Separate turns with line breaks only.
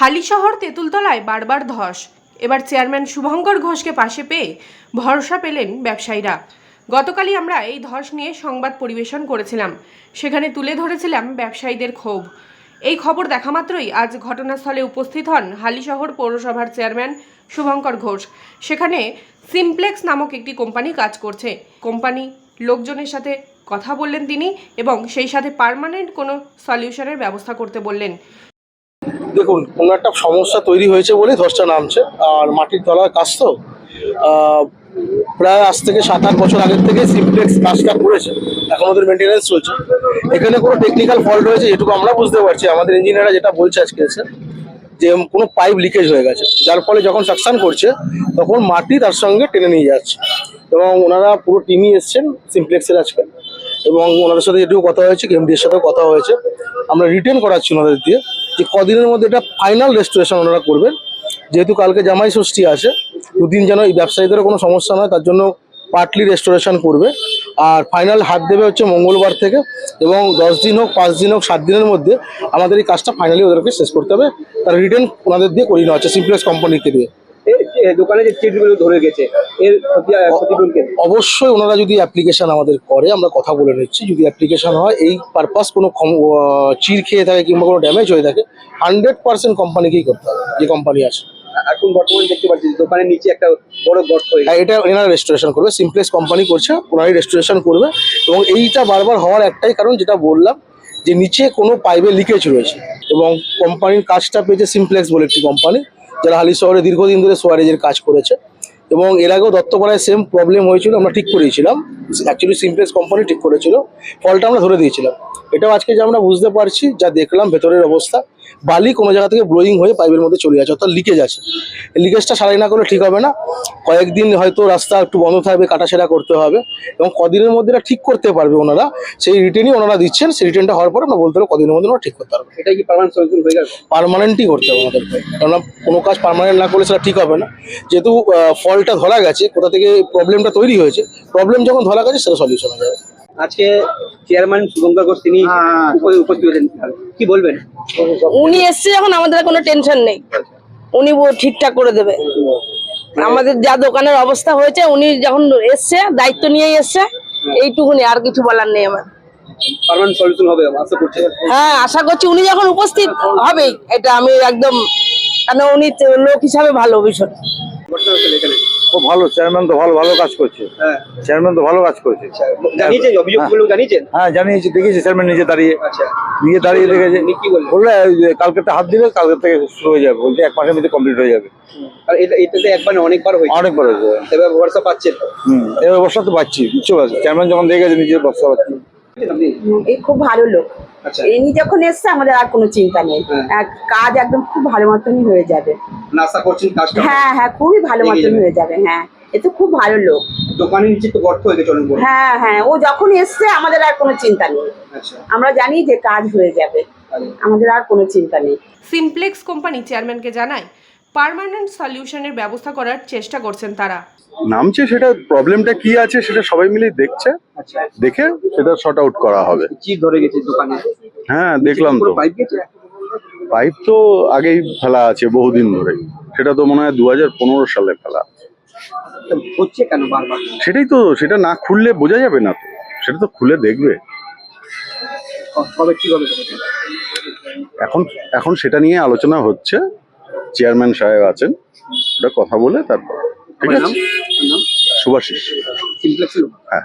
হালিশহর তেঁতুলতলায় বারবার ধস। এবার চেয়ারম্যান শুভঙ্কর ঘোষকে পাশে পেয়ে ভরসা পেলেন ব্যবসায়ীরা। গতকালই আমরা এই ধস নিয়ে সংবাদ পরিবেশন করেছিলাম। সেখানে তুলে ধরেছিলাম ব্যবসায়ীদের ক্ষোভ। এই খবর দেখা মাত্রই আজ ঘটনাস্থলে উপস্থিত হন হালিশহর পৌরসভার চেয়ারম্যান শুভঙ্কর ঘোষ। সেখানে সিমপ্লেক্স নামক একটি কোম্পানি কাজ করছে। কোম্পানি লোকজনের সাথে কথা বললেন তিনি এবং সেই সাথে পার্মানেন্ট কোনো সলিউশনের ব্যবস্থা করতে বললেন।
দেখুন, কোনো একটা সমস্যা তৈরি হয়েছে বলে ধসটা নামছে। আর মাটির তলার কাজ তো প্রায় আজ থেকে সাত আট বছর আগের থেকে সিমপ্লেক্স কাজটা করেছে। এখন ওদের মেনটেন্যান্স চলছে। এখানে কোনো টেকনিক্যাল ফল্ট হয়েছে যেটুকু আমরা বুঝতে পারছি। আমাদের ইঞ্জিনিয়াররা যেটা বলছে আজকে এসে, যে কোনো পাইপ লিকেজ হয়ে গেছে। যার ফলে যখন সাকশন করছে, তখন মাটি তার সঙ্গে টেনে নিয়ে যাচ্ছে। এবং ওনারা পুরো টিমই এসছেন সিমপ্লেক্সের আজকে। এবং ওনাদের সাথে যেটুকু কথা হয়েছে এমডির সাথেও কথা হয়েছে। আমরা রিটার্ন করাচ্ছি ওনাদের দিয়ে। যে কদিনের মধ্যে এটা ফাইনাল রেস্টোরেশন ওনারা করবেন। যেহেতু কালকে জামাই ষষ্ঠী আছে দুদিন যেন এই ব্যবসায়ীদেরও কোনো সমস্যা নয়, তার জন্য পার্টলি রেস্টোরেশন করবে। আর ফাইনাল হাত দেবে হচ্ছে মঙ্গলবার থেকে এবং দশ দিন হোক, পাঁচ দিন হোক, সাত দিনের মধ্যে আমাদের এই কাজটা ফাইনালি ওদেরকে শেষ করতে হবে। তার রিটার্ন ওনাদের দিয়ে করিয়ে নেওয়া হচ্ছে সিমপ্লেক্স কোম্পানিকে দিয়ে।
দোকানে যে চিটগুলো ধরে গেছে এর ক্ষতি ক্ষতিপূরণ কে? দেবে?
অবশ্যই ওনারা যদি অ্যাপ্লিকেশন আমাদের করে আমরা কথা বলে নিচ্ছি। যদি অ্যাপ্লিকেশন হয় এই পারপাস কোনো চির খেয়ে থাকে কিংবা কোনো ড্যামেজ হয়ে থাকে হান্ড্রেড পার্সেন্ট কোম্পানিকেই করতে হবে যে কোম্পানি আছে।
এখন বর্তমানে দেখতে পাচ্ছি দোকানের নিচে একটা বড় গর্ত হয়ে
এটা এনারা রেস্টোরেশন করবে সিমপ্লেক্স কোম্পানি করছে ওনারাই রেস্টোরেশন করবে। এবং এইটা বারবার হওয়ার একটাই কারণ যেটা বললাম যে নিচে কোনো পাইপে লিকেজ রয়েছে। এবং কোম্পানির কাজটা পেয়েছে সিমপ্লেক্স বলে একটি কোম্পানি যারা হালি শহরে দীর্ঘদিন ধরে সোয়ারেজের কাজ করেছে, এবং এর আগেও দত্তপাড়ায় সেম প্রবলেম হয়েছিল, আমরা ঠিক করিয়েছিলাম অ্যাকচুয়ালি সিমপ্লেক্স কোম্পানি ঠিক করেছিল। ফলটা আমরা ধরে দিয়েছিলাম। এটাও আজকে যে আমরা বুঝতে পারছি যা দেখলাম ভেতরের অবস্থা বালি কোনো জায়গা থেকে ব্লোয়িং হয়ে পাইপের মধ্যে চলে যাচ্ছে অর্থাৎ লিকেজ আছে। লিকেজটা সারাই না করলে ঠিক হবে না। কয়েকদিন হয়তো রাস্তা একটু বন্ধ থাকবে কাটাছেড়া করতে হবে এবং কদিনের মধ্যে এটা ঠিক করতে পারবে ওনারা। সেই রিটেনই ওনারা দিচ্ছেন সেই রিটেনটা হওয়ার পর আমরা বলতে পারব কদিনের মধ্যে ওনারা ঠিক করতে পারবে।
এটা কি পার্মানেন্ট সলিউশন হয়ে গেল
পার্মানেন্টই করতে হবে আমাদেরকে কেননা কোনো কাজ পারমানেন্ট না করলে সেটা ঠিক হবে না। যেহেতু ফলটা ধরা গেছে কোথা থেকে প্রবলেমটা তৈরি হয়েছে প্রবলেম যখন ধরা গেছে সেটা সলিউশন হয়ে যাবে।
আজকে চেয়ারম্যান শুভঙ্কর ঘোষ তিনি উপস্থিত হয়েছেন কি বলবেন?
উনি এসছে যখন আমাদের কোনো টেনশন নেই। উনি ঠিকঠাক করে দেবে। আমাদের যা দোকানের অবস্থা হয়েছে উনি যখন এসছে দায়িত্ব নিয়ে এসছে এইটুকুনি আর কিছু বলার নেই আমার।
পার্মানেন্ট সলিউশন হবে আশা করছি।
হ্যাঁ আশা করছি উনি যখন উপস্থিত হবেই এটা আমি একদম কেন উনি লোক হিসাবে ভালো ভীষণ
খুব ভালো চেয়ারম্যান তো ভালো ভালো কাজ করছে।
হ্যাঁ।
চেয়ারম্যান তো ভালো কাজ করছে।
জানিয়েছেন অভিযোগগুলো জানিয়েছেন?
হ্যাঁ জানিয়েছি দেখেছি চেয়ারম্যান নিজে দাঁড়িয়ে।
আচ্ছা।
নিজে দাঁড়িয়ে দেখেছে? বললে কালকে হাত দিলে কালকে থেকে শুরু হয়ে যাবে। বলতে এক মাসের মধ্যে কমপ্লিট হয়ে যাবে।
আর এটা এটাতে একবার না অনেকবার হয়েছে।
অনেকবার হয়েছে।
এবার ভরসা পাচ্ছেন?
হুম এবার বর্ষা তো পাচ্ছি বুঝতে পারছি চেয়ারম্যান যখন দেখে গেছে নিজে বর্ষা পাচ্ছি।
এই খুব ভালো লোক। ইনি যখন এসছে আমাদের আর কোনো চিন্তা নেই।
হ্যাঁ।
কাজ একদম খুব ভালো মতনই হয়ে যাবে।
আশা করছেন কাজটা
হ্যাঁ হ্যাঁ খুবই ভালো মতন হয়ে যাবে হ্যাঁ। এ তো খুব ভালো লোক।
দোকানের নিচে তো গর্ত হয়ে গেছে
হ্যাঁ হ্যাঁ ও যখন এসছে আমাদের আর কোনো চিন্তা নেই।
আচ্ছা।
আমরা জানি যে কাজ হয়ে যাবে। আমাদের আর কোনো চিন্তা নেই।
সিমপ্লেক্স কোম্পানি চেয়ারম্যানকে জানায় পার্মানেন্ট সলিউশনের ব্যবস্থা করার চেষ্টা করছেন তারা।
নামছে সেটা প্রবলেমটা কি আছে সেটা সবাই মিলে দেখছে। দেখে সেটা শর্ট আউট করা হবে।
চিপ ধরে গেছে দোকানে?
হ্যাঁ দেখলাম তো।
পাইপ
তো আগেই ফেলা আছে বহুদিন ধরে। সেটা তো মনে হয় দু হাজার পনেরো সালে ফেলা
হচ্ছে কেন বারবার?
সেটাই তো সেটা না খুললে বোঝা যাবে না তো। সেটা তো খুলে দেখবে।
কি?
এখন এখন সেটা নিয়ে আলোচনা হচ্ছে। চেয়ারম্যান সাহেব আছেন। ওটা কথা বলে তারপর। ঠিক আছে?
লোক।
হ্যাঁ।